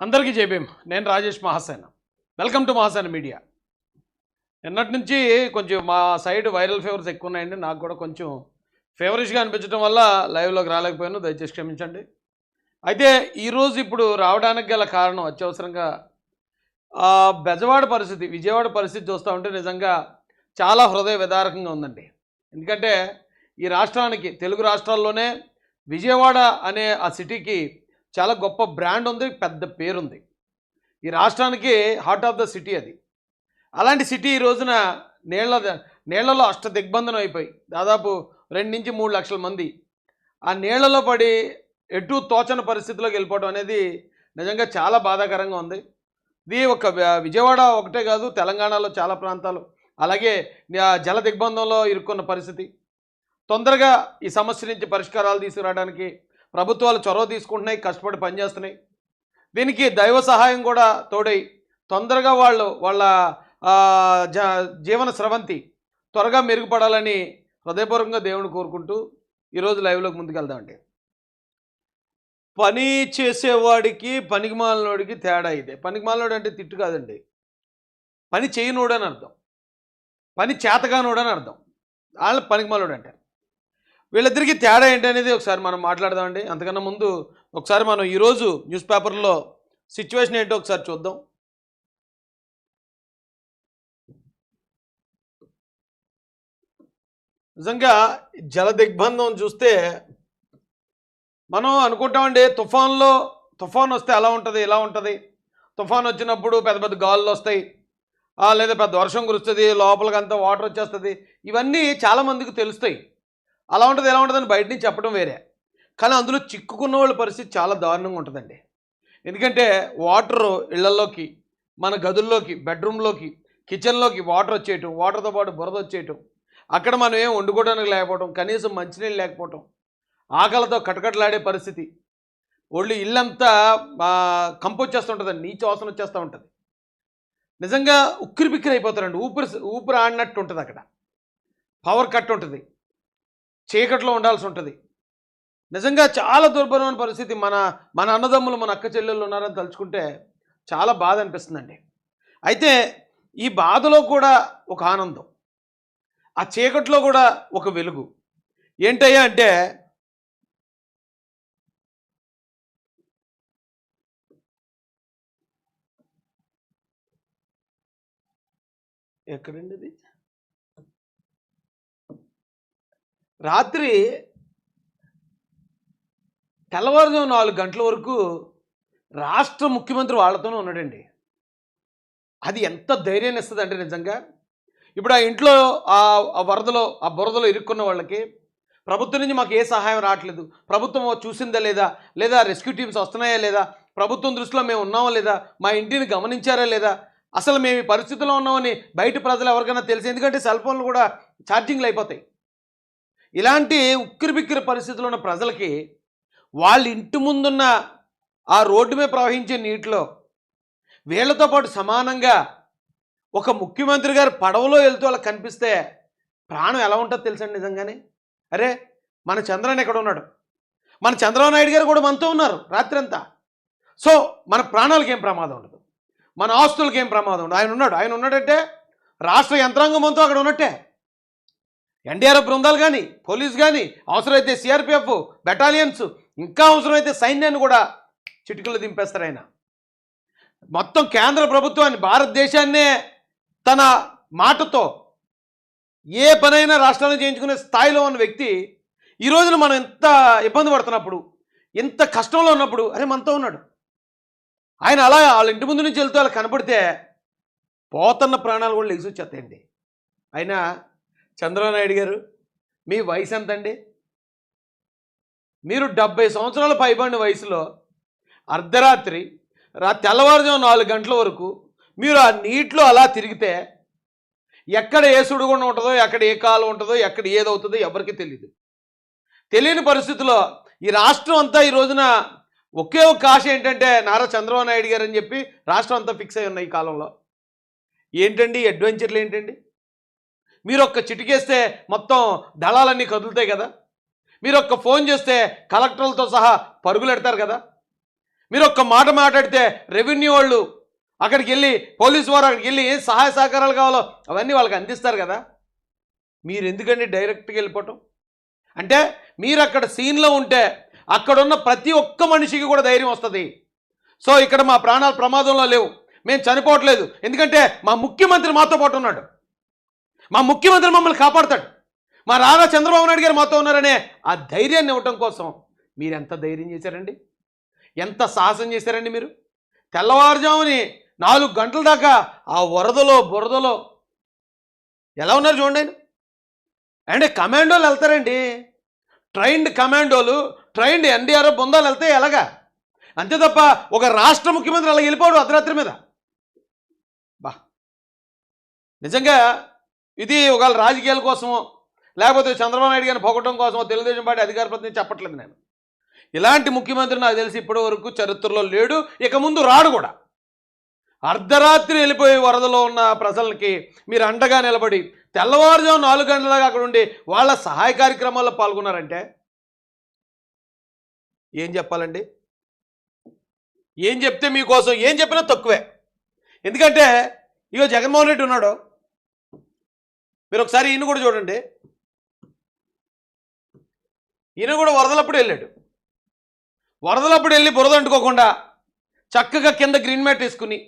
అందరికీ జయభీం నేను Rajesh Mahasena. Welcome to Mahasena media. నిన్నటి నుంచి కొంచెం మా సైడ్ వైరల్ ఫీవర్స్ ఎక్కువ ఉన్నాయండి నాకు కూడా కొంచెం ఫేవరిష్గా అనిపించడం వల్ల లైవ్లోకి రాలేకపోయాను. దయచేసి క్షమించండి. అయితే ఈరోజు ఇప్పుడు రావడానికి గల కారణం అత్యవసరంగా ఆ, బెజవాడ పరిస్థితి విజయవాడ పరిస్థితి చూస్తూ ఉంటే నిజంగా చాలా హృదయ విదారకంగా ఉందండి. ఎందుకంటే ఈ రాష్ట్రానికి తెలుగు రాష్ట్రాల్లోనే విజయవాడ అనే ఆ సిటీకి చాలా గొప్ప బ్రాండ్ ఉంది పెద్ద పేరుంది. ఈ రాష్ట్రానికి హార్ట్ ఆఫ్ ద సిటీ అది. అలాంటి సిటీ ఈ రోజున నీళ్ళ నీళ్ళలో అష్ట దిగ్బంధనం అయిపోయి దాదాపు రెండు నుంచి మూడు లక్షల మంది. ఆ నీళ్ళలో పడి ఎటు తోచని పరిస్థితిలోకి వెళ్ళిపోవడం అనేది నిజంగా చాలా బాధాకరంగా ఉంది. ఇది ఒక విజయవాడ ఒకటే కాదు తెలంగాణలో చాలా ప్రాంతాలు. అలాగే జల దిగ్బంధంలో ఇరుక్కున్న పరిస్థితి. తొందరగా ఈ సమస్య నుంచి పరిష్కారాలు తీసుకురావడానికి ప్రభుత్వాలు చొరవ తీసుకుంటున్నాయి కష్టపడి పనిచేస్తున్నాయి. దీనికి దైవ సహాయం కూడా తోడై తొందరగా వాళ్ళు వాళ్ళ జ జీవన స్రవంతి త్వరగా మెరుగుపడాలని హృదయపూర్వకంగా దేవుని కోరుకుంటూ ఈరోజు లైవ్లోకి ముందుకెళ్దామండి. పని చేసేవాడికి పనికిమాలనోడికి తేడా ఇదే. పనికిమాలినోడు అంటే తిట్టు కాదండి. పని చేయనోడని అని అర్థం. పని చేతగానోడని అని అర్థం. వాళ్ళు పనికిమాలినోడు అంటారు. వీళ్ళిద్దరికీ తేడా ఏంటి అనేది ఒకసారి మనం మాట్లాడదామండి. అంతకన్నా ముందు ఒకసారి మనం ఈరోజు న్యూస్ పేపర్లో సిచ్యువేషన్ ఏంటో ఒకసారి చూద్దాం. నిజంగా జల దిగ్బంధం చూస్తే మనం అనుకుంటామండి తుఫాన్లో తుఫాన్ వస్తే ఎలా ఉంటుంది ఎలా ఉంటుంది. తుఫాన్ వచ్చినప్పుడు పెద్ద పెద్ద గాలులు వస్తాయి. లేదా పెద్ద వర్షం కురుస్తుంది లోపలికంతా వాటర్ వచ్చేస్తుంది. ఇవన్నీ చాలామందికి తెలుస్తాయి. అలా ఉంటుంది ఎలా ఉంటుందని బయట నుంచి చెప్పడం వేరే. కానీ అందులో చిక్కుకున్న వాళ్ళ పరిస్థితి చాలా దారుణంగా ఉంటుందండి. ఎందుకంటే వాటర్ ఇళ్ళలోకి మన గదుల్లోకి బెడ్రూమ్లోకి కిచెన్లోకి వాటర్ వచ్చేయటం వాటర్తో పాటు బురద వచ్చేయటం అక్కడ మనం ఏం వండుకోవడానికి లేకపోవటం కనీసం మంచినీళ్ళు లేకపోవటం ఆకలితో కటకటలాడే పరిస్థితి. ఒళ్ళు ఇల్లంతా ఆ, కంపు వచ్చేస్తుంటుందండి నీచు వాసన వచ్చేస్తూ ఉంటుంది. నిజంగా ఉక్కిరి బిక్కిరి అయిపోతారండి ఊపిరి ఊపిరి ఆడినట్టు ఉంటుంది అక్కడ. పవర్ కట్ ఉంటుంది. చీకట్లో ఉండాల్సి ఉంటుంది. నిజంగా చాలా దుర్భరమైన పరిస్థితి మన మన అన్నదమ్ములు మన అక్క చెల్లెళ్ళు ఉన్నారని తలుచుకుంటే చాలా బాధ అనిపిస్తుందండి. అయితే ఈ బాధలో కూడా ఒక ఆనందం. ఆ చీకట్లో కూడా ఒక వెలుగు. ఏంటయ్యా అంటే ఎక్కడండి అది రాత్రి తెల్లవారుజాము నాలుగు గంటల వరకు రాష్ట్ర ముఖ్యమంత్రి వాళ్ళతోనే ఉన్నాడండి. అది ఎంత ధైర్యాన్ని ఇస్తుంది అంటే నిజంగా. ఇప్పుడు ఆ ఇంట్లో ఆ వరదలో ఆ బురదలో ఇరుక్కున్న వాళ్ళకి ప్రభుత్వం నుంచి మాకు ఏ సహాయం రావట్లేదు. ప్రభుత్వం చూసిందా లేదా? లేదా రెస్క్యూ టీమ్స్ వస్తున్నాయా లేదా? ప్రభుత్వం దృష్టిలో మేము ఉన్నామా లేదా? మా ఇంటిని గమనించారా లేదా? అసలు మేము ఈ పరిస్థితిలో ఉన్నామని బయట ప్రజలు ఎవరికైనా తెలుసు ఎందుకంటే సెల్ ఫోన్లు కూడా ఛార్జింగ్లు అయిపోతాయి. ఇలాంటి ఉక్కిరి బిక్కిరి ఉన్న ప్రజలకి వాళ్ళ ఇంటి ముందున్న ఆ రోడ్డు మీద ప్రవహించే నీటిలో వీళ్ళతో పాటు సమానంగా ఒక ముఖ్యమంత్రి గారు పడవలో వెళ్తూ వాళ్ళకి కనిపిస్తే ప్రాణం ఎలా ఉంటుందో తెలుసండి నిజంగానే? అరే మన చంద్రన్ ఎక్కడ ఉన్నాడు? మన చంద్రబాబు నాయుడు గారు కూడా మనతో ఉన్నారు రాత్రి అంతా సో మన ప్రాణాలకి ఏం ప్రమాదం ఉండదు? మన ఆస్తులకి ఏం ప్రమాదం ఉండదు? ఆయన ఉన్నాడు. ఆయన ఉన్నాడంటే రాష్ట్ర యంత్రాంగం అంతా అక్కడ ఉన్నట్టే. ఎన్డీఆర్ఎఫ్ బృందాలు కానీ పోలీస్ కానీ అవసరమైతే సిఆర్పిఎఫ్ బెటాలియన్స్ ఇంకా అవసరమైతే సైన్యాన్ని కూడా చిటికలు దింపేస్తారు ఆయన. మొత్తం కేంద్ర ప్రభుత్వాన్ని భారతదేశాన్నే తన మాటతో ఏ పనైనా రాష్ట్రాన్ని చేయించుకునే స్థాయిలో ఉన్న వ్యక్తి ఈ రోజున మనం ఎంత ఇబ్బంది పడుతున్నప్పుడు ఎంత కష్టంలో ఉన్నప్పుడు అరే మనతో ఉన్నాడు. ఆయన అలా వాళ్ళ ఇంటి ముందు నుంచి వెళ్తూ వాళ్ళు కనపడితే పోతున్న ప్రాణాలు కూడా లెగిసి వచ్చేస్తాయండి. అయినా చంద్రబాబు నాయుడు గారు మీ వయసు ఎంతండి? మీరు డెబ్బై సంవత్సరాల పైబడిన వయసులో అర్ధరాత్రి రా తెల్లవారుజాము నాలుగు గంటల వరకు మీరు ఆ నీటిలో అలా తిరిగితే ఎక్కడ ఏ సుడిగుండం ఉంటుందో ఎక్కడ ఏ కాలం ఉంటుందో ఎక్కడ ఏదవుతుందో ఎవరికి తెలియదు తెలియని పరిస్థితిలో ఈ రాష్ట్రం అంతా ఈ రోజున ఒకే ఒక ఆశ ఏంటంటే నారా చంద్రబాబు నాయుడు గారు అని చెప్పి రాష్ట్రం అంతా ఫిక్స్ అయి ఉన్నాయి ఈ కాలంలో. ఏంటండి అడ్వెంచర్లు ఏంటండి? మీరు ఒక్క చిటికేస్తే మొత్తం దళాలన్నీ కదులుతాయి కదా? మీరు ఒక్క ఫోన్ చేస్తే కలెక్టర్లతో సహా పరుగులెడతారు కదా? మీరు ఒక్క మాట మాట్లాడితే రెవెన్యూ వాళ్ళు అక్కడికి వెళ్ళి పోలీసు వారు అక్కడికి వెళ్ళి ఏం సహాయ సహకారాలు కావాలో అవన్నీ వాళ్ళకి అందిస్తారు కదా? మీరు ఎందుకండి డైరెక్ట్గా వెళ్ళిపోవటం? అంటే మీరు అక్కడ సీన్లో ఉంటే అక్కడున్న ప్రతి ఒక్క మనిషికి కూడా ధైర్యం వస్తుంది. సో ఇక్కడ మా ప్రాణాలు ప్రమాదంలో లేవు. మేము చనిపోవట్లేదు. ఎందుకంటే మా ముఖ్యమంత్రి మాతో పాటు ఉన్నాడు. మా ముఖ్యమంత్రి మమ్మల్ని కాపాడుతాడు. మా రాగా చంద్రబాబు నాయుడు గారు మాతో ఉన్నారనే ఆ ధైర్యాన్ని ఇవ్వటం కోసం మీరు ఎంత ధైర్యం చేశారండి? ఎంత సాహసం చేశారండి మీరు? తెల్లవారుజాముని నాలుగు గంటల దాకా ఆ వరదలో బురదలో ఎలా ఉన్నారు చూడండి అండ్ కమాండోలు వెళ్తారండి. ట్రైన్డ్ కమాండోలు ట్రైన్డ్ ఎన్డీఆర్ఎఫ్ బృందాలు వెళ్తే ఎలాగా? అంతే తప్ప ఒక రాష్ట్ర ముఖ్యమంత్రి అలా వెళ్ళిపోవడం అర్ధరాత్రి మీద. బా. నిజంగా ఇది ఒకవేళ రాజకీయాల కోసమో లేకపోతే చంద్రబాబు నాయుడు గారిని పొగటం కోసమో తెలుగుదేశం పార్టీ అధికార ప్రతినిధి చెప్పట్లేదు నేను. ఇలాంటి ముఖ్యమంత్రి నాకు తెలిసి ఇప్పటి వరకు చరిత్రలో లేడు ఇక ముందు రాడు కూడా. అర్ధరాత్రి వెళ్ళిపోయి వరదలో ఉన్న ప్రజలకి మీరు అండగా నిలబడి తెల్లవారుజాము నాలుగు గంటలకు అక్కడ ఉండి వాళ్ళ సహాయ కార్యక్రమాల్లో పాల్గొన్నారంటే? ఏం చెప్పాలండి? ఏం చెప్తే మీకోసం? ఏం చెప్పినా తక్కువే. ఎందుకంటే ఇగో జగన్మోహన్ రెడ్డి ఉన్నాడు. మీరు ఒకసారి ఈయన కూడా చూడండి. ఈయన కూడా వరదలప్పుడు వెళ్ళాడు. వరదలప్పుడు వెళ్ళి బురద అంటుకోకుండా చక్కగా కింద గ్రీన్ మ్యాట్ వేసుకుని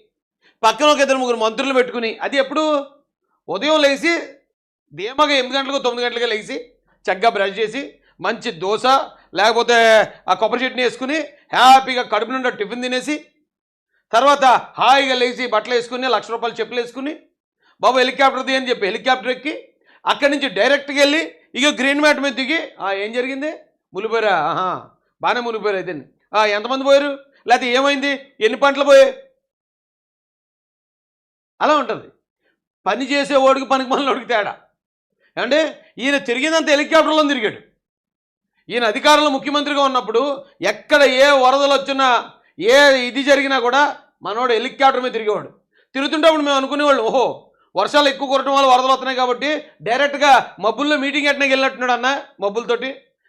పక్కన ఒక ఇద్దరు ముగ్గురు మంత్రులు పెట్టుకుని అది ఎప్పుడు? ఉదయం లేచి ధీమాగా ఎనిమిది గంటలకు తొమ్మిది గంటలకు లేచి చక్కగా బ్రష్ చేసి మంచి దోశ లేకపోతే ఆ కొబ్బరి చట్నీ వేసుకుని హ్యాపీగా కడుపు నుండి టిఫిన్ తినేసి తర్వాత హాయిగా లేచి బట్టలు వేసుకుని లక్ష రూపాయలు చెప్పులు వేసుకుని బాబు హెలికాప్టర్ది అని చెప్పి హెలికాప్టర్ ఎక్కి అక్కడి నుంచి డైరెక్ట్గా వెళ్ళి ఇక గ్రీన్ మ్యాట్ మీద దిగి ఏం జరిగింది? మునిపోయారా? ఆహా బాగానే మునిగిపోయారు అయితే. ఎంతమంది పోయారు? లేకపోతే ఏమైంది? ఎన్ని పంటలు పోయాయి? అలా ఉంటుంది. పని చేసేవాడికి పనికి మనలోడికి తేడా. ఏమంటే ఈయన తిరిగిందంత హెలికాప్టర్లో తిరిగాడు. ఈయన అధికారంలో ముఖ్యమంత్రిగా ఉన్నప్పుడు ఎక్కడ ఏ వరదలు వచ్చినా ఏ ఇది జరిగినా కూడా మనోడు హెలికాప్టర్ మీద తిరిగేవాడు. తిరుగుతుంటప్పుడు మేము అనుకునేవాళ్ళు ఓహో వర్షాలు ఎక్కువ కురటం వల్ల వరదలు వస్తున్నాయి కాబట్టి డైరెక్ట్గా మబ్బుల్లో మీటింగ్ ఎట్నే వెళ్ళినట్టున్నాడు అన్న మబ్బులతోటి.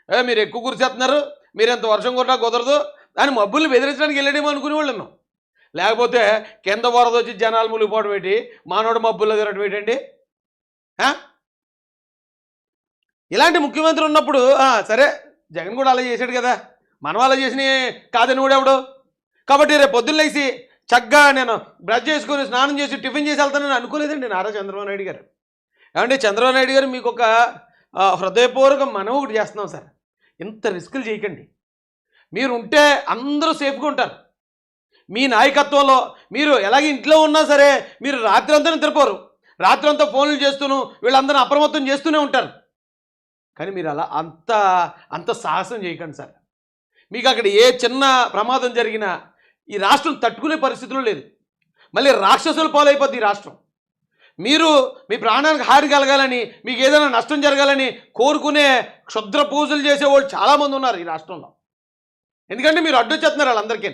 ఏ మీరు ఎక్కువ కురిసేస్తున్నారు మీరు ఎంత వర్షం కొట్టా కుదరదు అని మబ్బుల్ని బెదిరించడానికి వెళ్ళడేమో అనుకునే వాళ్ళను లేకపోతే కింద వరద వచ్చి జనాలు మునిగిపోవడం ఏంటి? మానవుడు మబ్బుల్లో తిరగడం ఏంటండి? ఇలాంటి ముఖ్యమంత్రి ఉన్నప్పుడు సరే జగన్ కూడా అలా చేశాడు కదా. మనం అలా చేసిన కాదని కూడా ఎవడు? కాబట్టి రేపు పొద్దున్న లేచి చక్కగా నేను బ్రష్ చేసుకొని స్నానం చేసి టిఫిన్ చేసి వెళ్తానని అనుకోలేదండి నారా చంద్రబాబు నాయుడు గారు. ఏమంటే చంద్రబాబు నాయుడు గారు మీకు ఒక హృదయపూర్వక మనం ఒకటి చేస్తున్నాం సార్. ఇంత రిస్కులు చేయకండి. మీరు ఉంటే అందరూ సేఫ్గా ఉంటారు. మీ నాయకత్వంలో మీరు ఎలాగ ఇంట్లో ఉన్నా సరే మీరు రాత్రి అంతా నిద్రపోరు. రాత్రి అంతా ఫోన్లు చేస్తూను వీళ్ళందరూ అప్రమత్తం చేస్తూనే ఉంటారు. కానీ మీరు అలా అంత అంత సాహసం చేయకండి సార్. మీకు అక్కడ ఏ చిన్న ప్రమాదం జరిగినా ఈ రాష్ట్రం తట్టుకునే పరిస్థితిలో లేదు. మళ్ళీ రాక్షసుల పాలైపోద్ది ఈ రాష్ట్రం. మీరు మీ ప్రాణానికి హాని కలగాలని మీకు ఏదైనా నష్టం జరగాలని కోరుకునే క్షుద్ర పూజలు చేసేవాళ్ళు చాలామంది ఉన్నారు ఈ రాష్ట్రంలో. ఎందుకంటే మీరు అడ్డొచ్చేస్తున్నారు వాళ్ళందరికీ.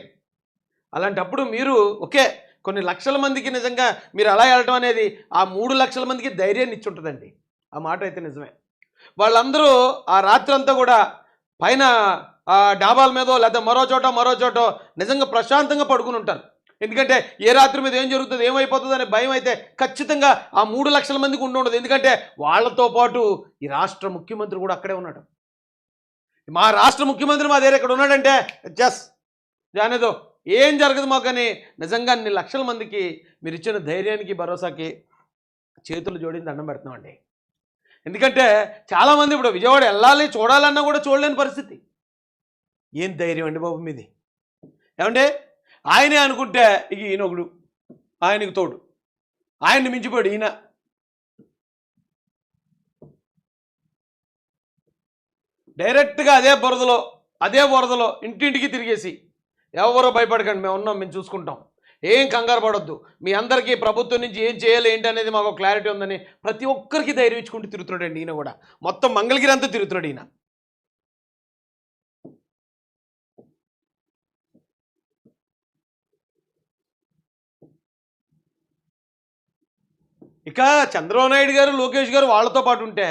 అలాంటప్పుడు మీరు ఓకే కొన్ని లక్షల మందికి నిజంగా మీరు అలా వెళ్ళడం అనేది ఆ మూడు లక్షల మందికి ధైర్యాన్ని ఇచ్చి ఉంటుందండి. ఆ మాట అయితే నిజమే. వాళ్ళందరూ ఆ రాత్రి అంతా కూడా పైన డాబాల మీదో లేదా మరో చోట మరో చోట నిజంగా ప్రశాంతంగా పడుకుని ఉంటారు. ఎందుకంటే ఏ రాత్రి మీద ఏం జరుగుతుంది ఏమైపోతుంది అనే భయం అయితే ఖచ్చితంగా ఆ మూడు లక్షల మందికి ఉండి ఉండదు. ఎందుకంటే వాళ్ళతో పాటు ఈ రాష్ట్ర ముఖ్యమంత్రి కూడా అక్కడే ఉన్నాడు. మా రాష్ట్ర ముఖ్యమంత్రి మా దగ్గర ఇక్కడ ఉన్నాడంటే జస్ జానేదో ఏం జరగదు మాకు కానీ నిజంగా అన్ని లక్షల మందికి మీరు ఇచ్చిన ధైర్యానికి భరోసాకి చేతులు జోడించి దండం పెడుతున్నామండి. ఎందుకంటే చాలామంది ఇప్పుడు విజయవాడ వెళ్ళాలి చూడాలన్నా కూడా చూడలేని పరిస్థితి. ఏం ధైర్యం అండి బాబు మీది? ఏమంటే ఆయనే అనుకుంటే ఇక ఈయన ఒకడు ఆయనకు తోడు. ఆయన్ని మించిపోయాడు ఈయన. డైరెక్ట్గా అదే బురదలో అదే వరదలో ఇంటింటికి తిరిగేసి ఎవరో భయపడకండి మేము ఉన్నాం మేము చూసుకుంటాం. ఏం కంగారు పడొద్దు. మీ అందరికీ ప్రభుత్వం నుంచి ఏం చేయాలి ఏంటి అనేది మాకు క్లారిటీ ఉందని ప్రతి ఒక్కరికి ధైర్యం ఇచ్చుకుంటూ తిరుగుతున్నాడండి ఈయన కూడా. మొత్తం మంగళగిరి అంతా తిరుగుతున్నాడు ఈయన. ఇక చంద్రబాబు నాయుడు గారు లోకేష్ గారు వాళ్ళతో పాటు ఉంటే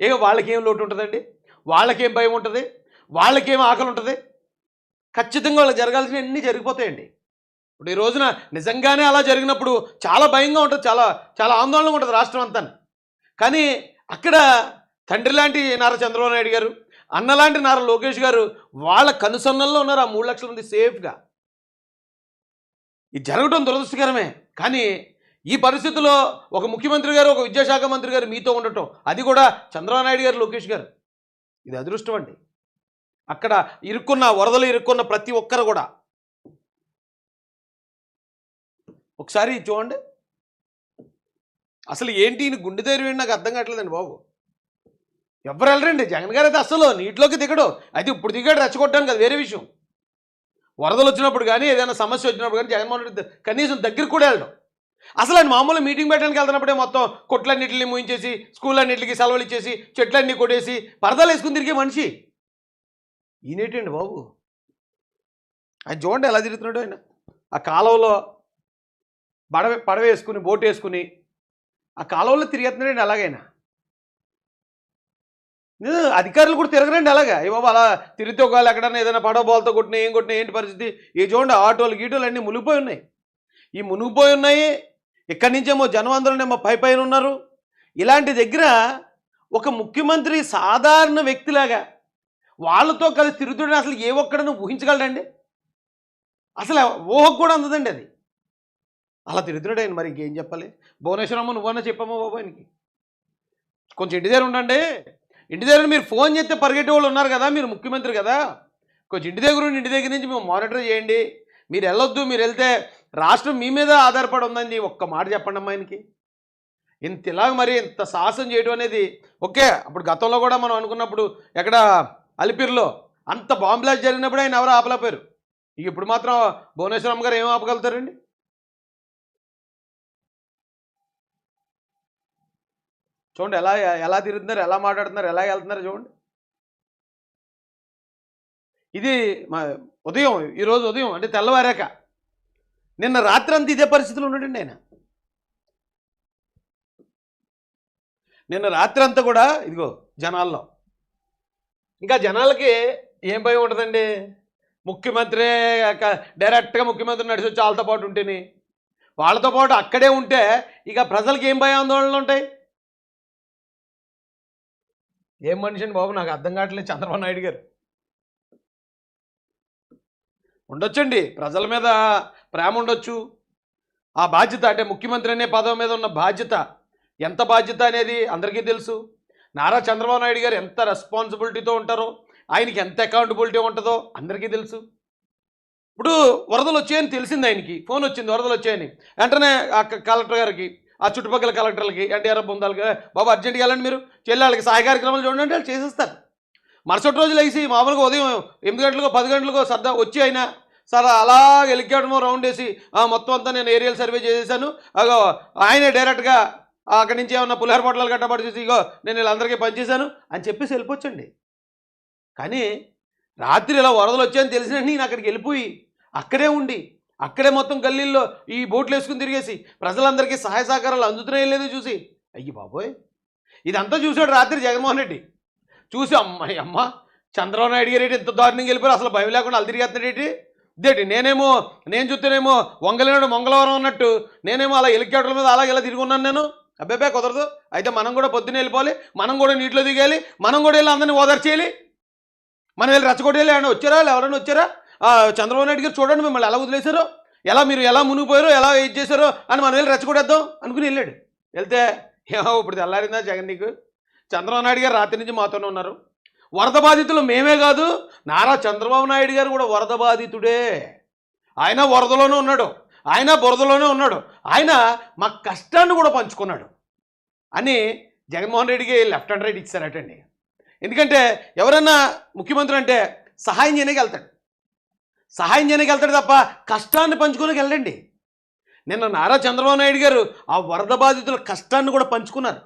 ఇక వాళ్ళకేం లోటు ఉంటుందండి? వాళ్ళకేం భయం ఉంటుంది? వాళ్ళకేం ఆకలి ఉంటుంది? ఖచ్చితంగా వాళ్ళు జరగాల్సినవి అన్నీ జరిగిపోతాయండి. ఇప్పుడు ఈ రోజున నిజంగానే అలా జరిగినప్పుడు చాలా భయంగా ఉంటుంది చాలా చాలా ఆందోళనగా ఉంటుంది రాష్ట్రం అంతా. కానీ అక్కడ తండ్రి లాంటి నారా చంద్రబాబు నాయుడు గారు అన్న లాంటి నారా లోకేష్ గారు వాళ్ళ కనుసన్నల్లో ఉన్నారు ఆ మూడు లక్షల మంది సేఫ్గా. ఇది జరగడం దురదృష్టకరమే. కానీ ఈ పరిస్థితుల్లో ఒక ముఖ్యమంత్రి గారు ఒక విద్యాశాఖ మంత్రి గారు మీతో ఉండటం అది కూడా చంద్రబాబు నాయుడు గారు లోకేష్ గారు. ఇది అదృష్టం అండి. అక్కడ ఇరుక్కున్న వరదలు ఇరుక్కున్న ప్రతి ఒక్కరు కూడా. ఒకసారి చూడండి. అసలు ఏంటి ఈయన గుండె ధైర్యం నాకు అర్థం కావట్లేదండి బాబు. ఎవరు వెళ్ళరండి. జగన్ గారు అయితే అసలు నీటిలోకి దిగడు. అయితే ఇప్పుడు దిగాడు రెచ్చగొట్టాను కదా వేరే విషయం. వరదలు వచ్చినప్పుడు కానీ ఏదైనా సమస్య వచ్చినప్పుడు కానీ జగన్మోహన్ రెడ్డి కనీసం దగ్గరికి కూడా వెళ్ళడం. అసలు ఆయన మామూలు మీటింగ్ పెట్టడానికి వెళ్తున్నప్పుడే మొత్తం కొట్లన్నింటిని మూయించేసి స్కూల్ అన్నింటికి సెలవులు ఇచ్చేసి చెట్లన్నీ కొట్టేసి పరదాలు వేసుకుని తిరిగే మనిషి. ఈయనేటండి బాబు? ఆయన చూడండి ఎలా తిరుగుతున్నాడు ఆయన. ఆ కాలువలో పడవ పడవ వేసుకుని బోట్ వేసుకుని ఆ కాలువలో తిరిగేస్తున్నాడండి ఎలాగైనా అధికారులు కూడా తిరగరండి అలాగా. ఏ బాబు అలా తిరిగితే ఒకవేళ ఎక్కడన్నా ఏదైనా పడవ బాల్తో కొట్టినా ఏం కొట్టినా ఏంటి పరిస్థితి? ఏ చూడండి ఆటోలు గీటోలు అన్నీ మునిగిపోయి ఉన్నాయి. ఈ మునిగిపోయి ఉన్నాయి ఇక్కడి నుంచేమో జనవందరులేమో పై పైన ఉన్నారు. ఇలాంటి దగ్గర ఒక ముఖ్యమంత్రి సాధారణ వ్యక్తిలాగా వాళ్ళతో కలిసి తిరుగుతుడని అసలు ఏ ఒక్కడను ఊహించగలడండి? అసలు ఊహకు కూడా అందదండి అది. అలా తిరుగుతున్నాడు ఆయన మరి ఇంకేం చెప్పాలి? భువనేశ్వరమ్మ నువ్వన్నా చెప్పమ్మా బాబు ఆయనకి? కొంచెం ఇంటి దగ్గర ఉండండి. ఇంటి దగ్గర మీరు ఫోన్ చేస్తే పరిగెట్టే వాళ్ళు ఉన్నారు కదా మీరు ముఖ్యమంత్రి కదా. కొంచెం ఇంటి దగ్గర ఇంటి దగ్గర నుంచి మేము మానిటర్ చేయండి. మీరు వెళ్ళొద్దు మీరు వెళ్తే రాష్ట్రం మీ మీద ఆధారపడి ఉందండి. ఒక్క మాట చెప్పండి అమ్మా ఆయనకి. ఇంత ఇలాగ మరి ఇంత సాహసం చేయడం అనేది ఓకే. అప్పుడు గతంలో కూడా మనం అనుకున్నప్పుడు ఎక్కడ అలిపిరిలో అంత బాంబ్ బ్లాస్ట్ జరిగినప్పుడు ఆయన ఎవరు ఆపలేపోయారు ఇప్పుడు మాత్రం భువనేశ్వరం గారు ఏం ఆపగలుగుతారండి? చూడండి ఎలా ఎలా తిరుగుతున్నారు ఎలా మాట్లాడుతున్నారు ఎలా వెళ్తున్నారు చూడండి. ఇది మా ఉదయం ఈరోజు ఉదయం అంటే తెల్లవారాక నిన్న రాత్రి అంతా ఇదే పరిస్థితిలో ఉన్నాడండి ఆయన నిన్న రాత్రి అంతా కూడా ఇదిగో జనాల్లో. ఇంకా జనాలకి ఏం భయం ఉంటుందండి? ముఖ్యమంత్రి డైరెక్ట్గా ముఖ్యమంత్రి నడిచి వచ్చి వాళ్ళతో పాటు ఉంటేనే. వాళ్ళతో పాటు అక్కడే ఉంటే ఇక ప్రజలకి ఏం భయం ఆందోళనలు ఉంటాయి? ఏం మనిషి బాబు? నాకు అర్థం కావట్లేదు చంద్రబాబు నాయుడు గారు. ఉండొచ్చండి. ప్రజల మీద ప్రేమ ఉండొచ్చు. ఆ బాధ్యత అంటే ముఖ్యమంత్రి అనే పదవి మీద ఉన్న బాధ్యత. ఎంత బాధ్యత అనేది అందరికీ తెలుసు. నారా చంద్రబాబు నాయుడు గారు ఎంత రెస్పాన్సిబిలిటీతో ఉంటారో ఆయనకి ఎంత అకౌంటబిలిటీ ఉంటుందో అందరికీ తెలుసు. ఇప్పుడు వరదలు వచ్చాయని తెలిసింది ఆయనకి. ఫోన్ వచ్చింది వరదలు వచ్చాయని. వెంటనే ఆ కలెక్టర్ గారికి ఆ చుట్టుపక్కల కలెక్టర్లకి ఎన్టీఆర్ బృందాలకి బాబు అర్జెంట్గా వెళ్ళండి మీరు. చెల్లెళ్ళకి సహాయ కార్యక్రమాలు చూడండి అంటే వాళ్ళు చేసేస్తారు. మరుసటి రోజులు వేసి మామూలుగా ఉదయం ఎనిమిది గంటలకో పది గంటలకో సర్దా వచ్చి అయినా సార్ అలా హెలికాప్టర్ రౌండ్ వేసి "ఆ, మొత్తం అంతా నేను ఏరియల్ సర్వే చేసేసాను. అగో ఆయనే డైరెక్ట్గా అక్కడి నుంచి ఏమన్నా పులిహార పొట్లాలు కట్టబడి చూసి ఇగో నేను వీళ్ళందరికీ పనిచేశాను అని చెప్పేసి వెళ్ళిపోవచ్చండి. కానీ రాత్రి ఇలా వరదలు వచ్చాయని తెలిసిన నేను అక్కడికి వెళ్ళిపోయి అక్కడే ఉండి అక్కడే మొత్తం గల్లీల్లో ఈ బోట్లు వేసుకుని తిరిగేసి ప్రజలందరికీ సహాయ సహకారాలు అందుతున్నాయో లేదో చూసి అయ్యి బాబోయ్! ఇదంతా చూశాడు రాత్రి జగన్మోహన్ రెడ్డి. చూసి అమ్మాయి అమ్మ చంద్రబాబు నాయుడు గారు ఇంత దారుణంగా వెళ్ళిపోయారు? అసలు భయం లేకుండా అలా తిరిగేస్తున్నాడు ఇదేంటి నేనేమో నేను చూస్తేనేమో వంగలేనాడు మంగళవారం అన్నట్టు నేనేమో అలా హెలికాప్టర్ల మీద అలాగే ఇలా తిరుగున్నాను నేను. అబ్బాయి కుదరదు. అయితే మనం కూడా పొద్దున్న వెళ్ళిపోవాలి మనం కూడా నీటిలో దిగాలి మనం కూడా వెళ్ళి అందరినీ ఓదార్చేయాలి మనం వెళ్ళి రచ్చగొట్టి వెళ్ళి ఆయన వచ్చారా ఎవరైనా వచ్చారా? చంద్రబాబు నాయుడు గారు చూడండి మిమ్మల్ని ఎలా వదిలేశారో ఎలా మీరు ఎలా మునిగిపోయారో ఎలా ఇది చేశారో అని మనం వెళ్ళి రెచ్చగొట్టేద్దాం అనుకుని వెళ్ళాడు. వెళ్తే ఏమో ఇప్పుడు తెల్లారిందా జగన్ నీకు? చంద్రబాబు నాయుడు గారు రాత్రి నుంచి మాతోనే ఉన్నారు. వరద బాధితులు మేమే కాదు నారా చంద్రబాబు నాయుడు గారు కూడా వరద బాధితుడే. ఆయన వరదలోనే ఉన్నాడు ఆయన బురదలోనే ఉన్నాడు ఆయన మా కష్టాన్ని కూడా పంచుకున్నాడు అని జగన్మోహన్ రెడ్డికి లెఫ్ట్ అండ్ రైట్ ఇచ్చారటండి. ఎందుకంటే ఎవరన్నా ముఖ్యమంత్రి అంటే సహాయం చేయడానికి వెళ్తాడు. సహాయం చేయడానికి వెళ్తాడు తప్ప కష్టాన్ని పంచుకోనికి వెళ్ళండి నిన్న నారా చంద్రబాబు నాయుడు గారు ఆ వరద బాధితుల కష్టాన్ని కూడా పంచుకున్నారు.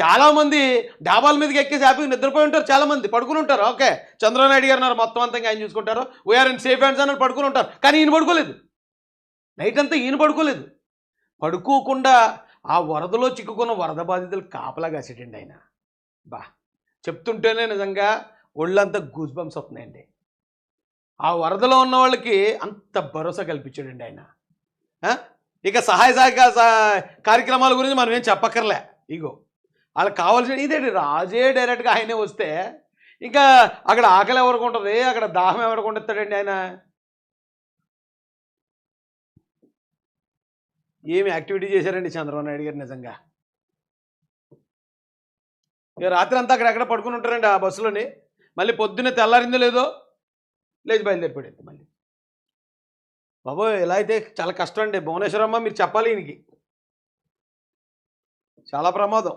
చాలామంది డాబాల మీదకి ఎక్కేసి హ్యాపీగా నిద్రపోయి ఉంటారు చాలామంది పడుకుని ఉంటారు. ఓకే చంద్రబాబు గారు మొత్తం అంతా ఆయన చూసుకుంటారు. వీఆర్ ఇన్ సేఫ్ హ్యాండ్స్ అని పడుకుని ఉంటారు. కానీ ఈయన పడుకోలేదు. నైట్ అంతా ఈయన పడుకోలేదు. పడుకోకుండా ఆ వరదలో చిక్కుకున్న వరద బాధితులు కాపలా కాసేటండి ఆయన. బా చెప్తుంటేనే నిజంగా ఒళ్ళంతా గూస్ బంప్స్ వస్తున్నాయండి. ఆ వరదలో ఉన్న వాళ్ళకి అంత భరోసా కల్పించాడండి ఆయన. ఇక సహాయ సహాయ కార్యక్రమాల గురించి మనం ఏం చెప్పక్కర్లే. ఇగో. వాళ్ళకి కావాల్సిన ఇదేంటి రాజే డైరెక్ట్గా ఆయనే వస్తే ఇంకా అక్కడ ఆకలి ఎవరికి ఉంటుంది? అక్కడ దాహం ఎవరికి ఉండేస్తాడండి ఆయన? ఏమి యాక్టివిటీ చేశారండి చంద్రబాబు నాయుడు గారు నిజంగా? ఇక రాత్రి అంతా అక్కడెక్కడ పడుకుని ఉంటారండి ఆ బస్సులోని? మళ్ళీ పొద్దున్నే తెల్లారిందో లేదో లేచి బయలుదేరిపోయింది మళ్ళీ. బాబోయ్ ఇలా అయితే చాలా కష్టం అండి. భువనేశ్వరమ్మ మీరు చెప్పాలి ఈయనకి. చాలా ప్రమాదం.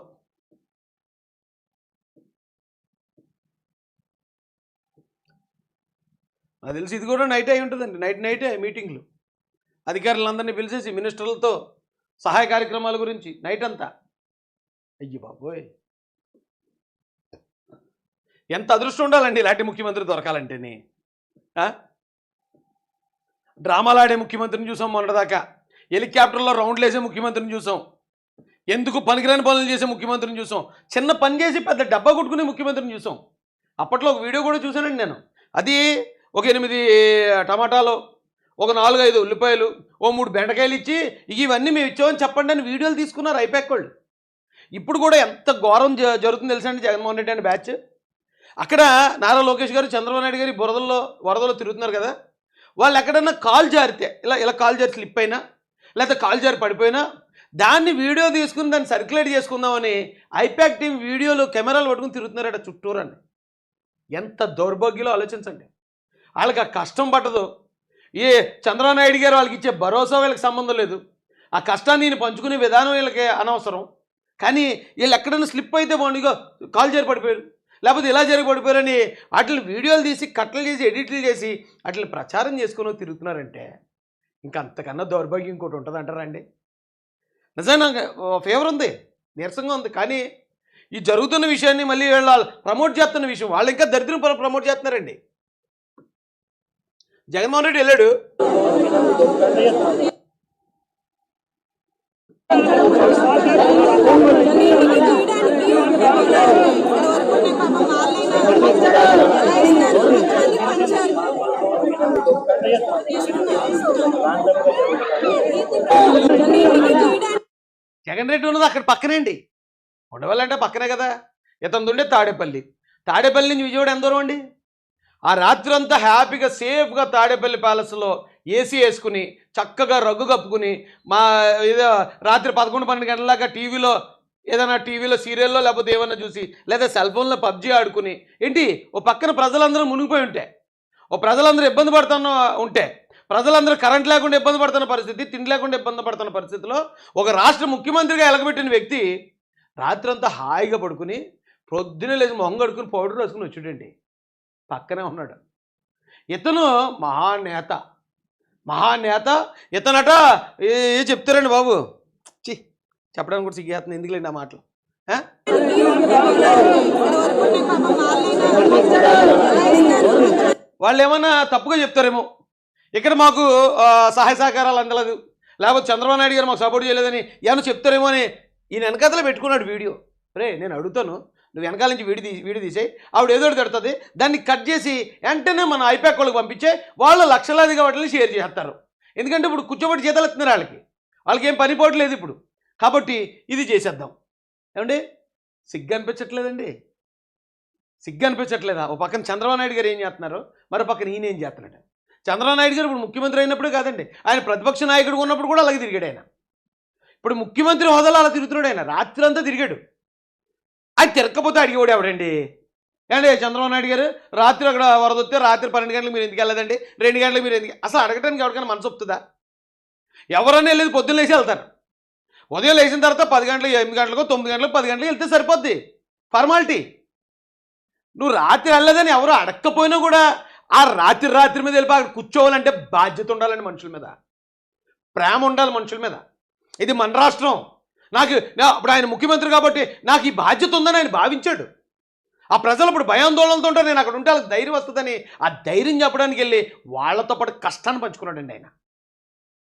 నాకు తెలిసి. ఇది కూడా నైట్ అయి ఉంటుందండి. నైట్ నైటే మీటింగ్లు అధికారులందరినీ పిలిచేసి మినిస్టర్లతో సహాయ కార్యక్రమాల గురించి నైట్ అంతా. అయ్యి బాబోయ్! ఎంత అదృష్టం ఉండాలండి ఇలాంటి ముఖ్యమంత్రి దొరకాలంటేనే. డ్రామాలాడే ముఖ్యమంత్రిని చూసాం మొన్నటిదాకా. హెలికాప్టర్లో రౌండ్లు వేసే ముఖ్యమంత్రిని చూసాం. ఎందుకు పనికిరాని పనులు చేసే ముఖ్యమంత్రిని చూసాం. చిన్న పని చేసి పెద్ద డబ్బా కొట్టుకునే ముఖ్యమంత్రిని చూసాం. అప్పట్లో ఒక వీడియో కూడా చూశానండి నేను. అది ఒక ఎనిమిది టమాటాలు ఒక నాలుగు ఐదు ఉల్లిపాయలు ఓ మూడు బెండకాయలు ఇచ్చి ఇవన్నీ మేము ఇచ్చామని చెప్పండి అని వీడియోలు తీసుకున్నారు అయిపోయాళ్ళు ఇప్పుడు కూడా ఎంత ఘోరం జ- తెలుసండి తెలుసా జగన్మోహన్ రెడ్డి అని బ్యాచ్? అక్కడ నారా లోకేష్ గారు చంద్రబాబు నాయుడు గారు బురదల్లో వరదలో తిరుగుతున్నారు కదా? వాళ్ళు ఎక్కడన్నా కాల్ జారితే ఇలా ఇలా కాల్ జారి స్లిప్ అయినా లేకపోతే కాల్ జారి పడిపోయినా దాన్ని వీడియో తీసుకుని దాన్ని సర్క్యులేట్ చేసుకుందామని ఐపాక్ టీం వీడియోలు కెమెరాలు పట్టుకుని తిరుగుతున్నారట చుట్టూరని ఎంత దౌర్భాగ్యలో ఆలోచించండి. వాళ్ళకి ఆ కష్టం పట్టదు. ఏ చంద్రబాబు నాయుడు గారు వాళ్ళకి ఇచ్చే భరోసా వీళ్ళకి సంబంధం లేదు. ఆ కష్టాన్ని నేను పంచుకునే విధానం వీళ్ళకి అనవసరం. కానీ వీళ్ళు ఎక్కడైనా స్లిప్ అయితే బాగుంది ఇగో కాల్ జారి పడిపోయారు. లేకపోతే ఇలా జరిగి పడిపోయారని వాటిని వీడియోలు తీసి కట్టలు చేసి ఎడిట్లు చేసి వాటిని ప్రచారం చేసుకుని తిరుగుతున్నారంటే ఇంకా అంతకన్నా దౌర్భాగ్యం ఇంకోటి ఉంటుంది అంటారా అండి నిజంగా ఫేవర్ ఉంది నీరసంగా ఉంది. కానీ ఈ జరుగుతున్న విషయాన్ని మళ్ళీ వీళ్ళు ప్రమోట్ చేస్తున్న విషయం వాళ్ళు ఇంకా దరిద్రం ప్రమోట్ చేస్తున్నారండి. జగన్మోహన్ రెడ్డి వెళ్ళాడు. జగన్ రెడ్డి ఉన్నది అక్కడ పక్కనే అండి ఉండవాలంటే పక్కనే కదా. ఇతను ఉండే తాడేపల్లి. తాడేపల్లి నుంచి విజయవాడ ఎంత దూరం అండి? ఆ రాత్రి అంతా హ్యాపీగా సేఫ్గా తాడేపల్లి ప్యాలెస్లో ఏసీ వేసుకుని చక్కగా రగ్గు కప్పుకుని మా ఏదో రాత్రి పదకొండు పన్నెండు గంటలాగా టీవీలో ఏదైనా టీవీలో సీరియల్లో లేకపోతే ఏమైనా చూసి లేదా సెల్ ఫోన్లో పబ్జీ ఆడుకుని ఏంటి? ఓ పక్కన ప్రజలందరూ మునిగిపోయి ఉంటే ఓ ప్రజలందరూ ఇబ్బంది పడుతున్న ఉంటే ప్రజలందరూ కరెంట్ లేకుండా ఇబ్బంది పడుతున్న పరిస్థితి తిండి లేకుండా ఇబ్బంది పడుతున్న పరిస్థితిలో ఒక రాష్ట్ర ముఖ్యమంత్రిగా ఎలగబెట్టిన వ్యక్తి రాత్రంతా హాయిగా పడుకుని పొద్దున లేచి మొహం కడుకుని పౌడర్ రాసుకుని వచ్చాడండి. పక్కనే ఉన్నాడు. ఇతను మహానేత. మహానేత ఇతనట ఏ చెప్తారండి బాబు? చి చెప్పడానికి కూడా సిగ్గేస్తుంది ఎందుకులేండి ఆ మాటలు? వాళ్ళు ఏమన్నా తప్పుగా చెప్తారేమో? ఇక్కడ మాకు సహాయ సహకారాలు అందలేదు. లేకపోతే చంద్రబాబు నాయుడు గారు మాకు సపోర్ట్ చేయలేదని ఏమన్నా చెప్తారేమో అని ఈయన వెనకాతలో పెట్టుకున్నాడు వీడియో. రే నేను అడుగుతాను. నువ్వు వెనకాల నుంచి వీడియో తీసి తీసేయి. ఆవిడ ఏదో ఒకటి తిడుతుంది. దాన్ని కట్ చేసి వెంటనే మన ఐపాక్ వాళ్ళకి పంపించే వాళ్ళు లక్షలాదిగా వాటిని షేర్ చేస్తారు ఎందుకంటే ఇప్పుడు కూర్చోబెట్టి జీతాలు ఇస్తున్నారు వాళ్ళకి. వాళ్ళకి ఏం పని పోవట్లేదు ఇప్పుడు. కాబట్టి ఇది చేసేద్దాం. ఏమండి? సిగ్గు అనిపించట్లేదండి. సిగ్గు అనిపించట్లేదా? ఒక పక్కన చంద్రబాబు నాయుడు గారు ఏం చేస్తున్నారు? మరో పక్కన ఈయన ఏం చేస్తున్నాడు? చంద్రబాబు నాయుడు గారు ఇప్పుడు ముఖ్యమంత్రి అయినప్పుడు కాదండి. ఆయన ప్రతిపక్ష నాయకుడు ఉన్నప్పుడు కూడా అలాగే తిరిగాడు ఆయన. ఇప్పుడు ముఖ్యమంత్రి హోదాలో అలా తిరుగుతున్నాడు ఆయన. రాత్రి అంతా తిరిగాడు. అది తిరగకపోతే అడిగేవాడు ఎవడండి? ఏమండి చంద్రబాబు నాయుడు గారు రాత్రి అక్కడ వరద వస్తే రాత్రి పన్నెండు గంటలకు మీరు ఎందుకు వెళ్ళదండి? రెండు గంటలకు మీరు ఎందుకు అసలు అడగడానికి ఎవరికైనా మనసు ఒప్పుతుందా? ఎవరన్నా వెళ్ళేది పొద్దున్న లేచి వెళ్తారు. ఉదయం లేచిన తర్వాత పది గంటలకు ఎనిమిది గంటలకు తొమ్మిది గంటలకు పది గంటలకు వెళ్తే సరిపోద్ది. ఫార్మాలిటీ. నువ్వు రాత్రి వెళ్ళలేదని ఎవరు అడగకపోయినా కూడా ఆ రాత్రి రాత్రి మీద వెళ్ళి అక్కడ కూర్చోవాలంటే బాధ్యత ఉండాలండి మనుషుల మీద. ప్రేమ ఉండాలి మనుషుల మీద. ఇది మన రాష్ట్రం. నాకు అప్పుడు ఆయన ముఖ్యమంత్రి కాబట్టి నాకు ఈ బాధ్యత ఉందని ఆయన భావించాడు. ఆ ప్రజలు ఇప్పుడు భయాందోళనలతో ఉంటారు. నేను అక్కడ ఉంటే వాళ్ళకి ధైర్యం వస్తుందని ఆ ధైర్యం చెప్పడానికి వెళ్ళి వాళ్ళతో పాటు కష్టాన్ని పంచుకున్నాడండి ఆయన.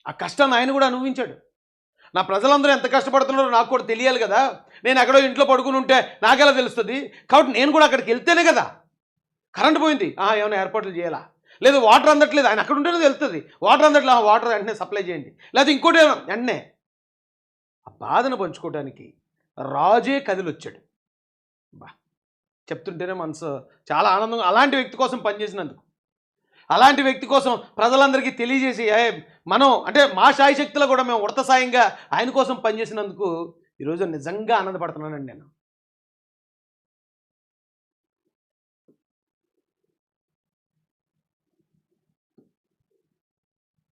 ఆ కష్టాన్ని ఆయన కూడా అనుభవించాడు. నా ప్రజలందరూ ఎంత కష్టపడుతున్నారో నాకు కూడా తెలియాలి కదా. నేను ఎక్కడో ఇంట్లో పడుకుని ఉంటే నాకెలా తెలుస్తుంది? కాబట్టి నేను కూడా అక్కడికి వెళ్తేనే కదా. కరెంట్ పోయింది. ఆ, ఏమైనా ఏర్పాట్లు చేయాలా? లేదు వాటర్ అందట్లేదు. ఆయన అక్కడ ఉంటేనే తెలుస్తుంది. వాటర్ అందట్లేదు. ఆ వాటర్ వెంటనే సప్లై చేయండి. లేదా ఇంకోటి వెంటనే ఆ బాధను పంచుకోవడానికి రాజే కదిలొచ్చాడు. బా చెప్తుంటేనే మనసు చాలా ఆనందంగా అలాంటి వ్యక్తి కోసం పనిచేసినందుకు. అలాంటి వ్యక్తి కోసం ప్రజలందరికీ తెలియజేసి మనం అంటే మా శాయశక్తిలో కూడా మేము ఉడత సాయంగా ఆయన కోసం పనిచేసినందుకు ఈరోజు నిజంగా ఆనందపడుతున్నానండి నేను.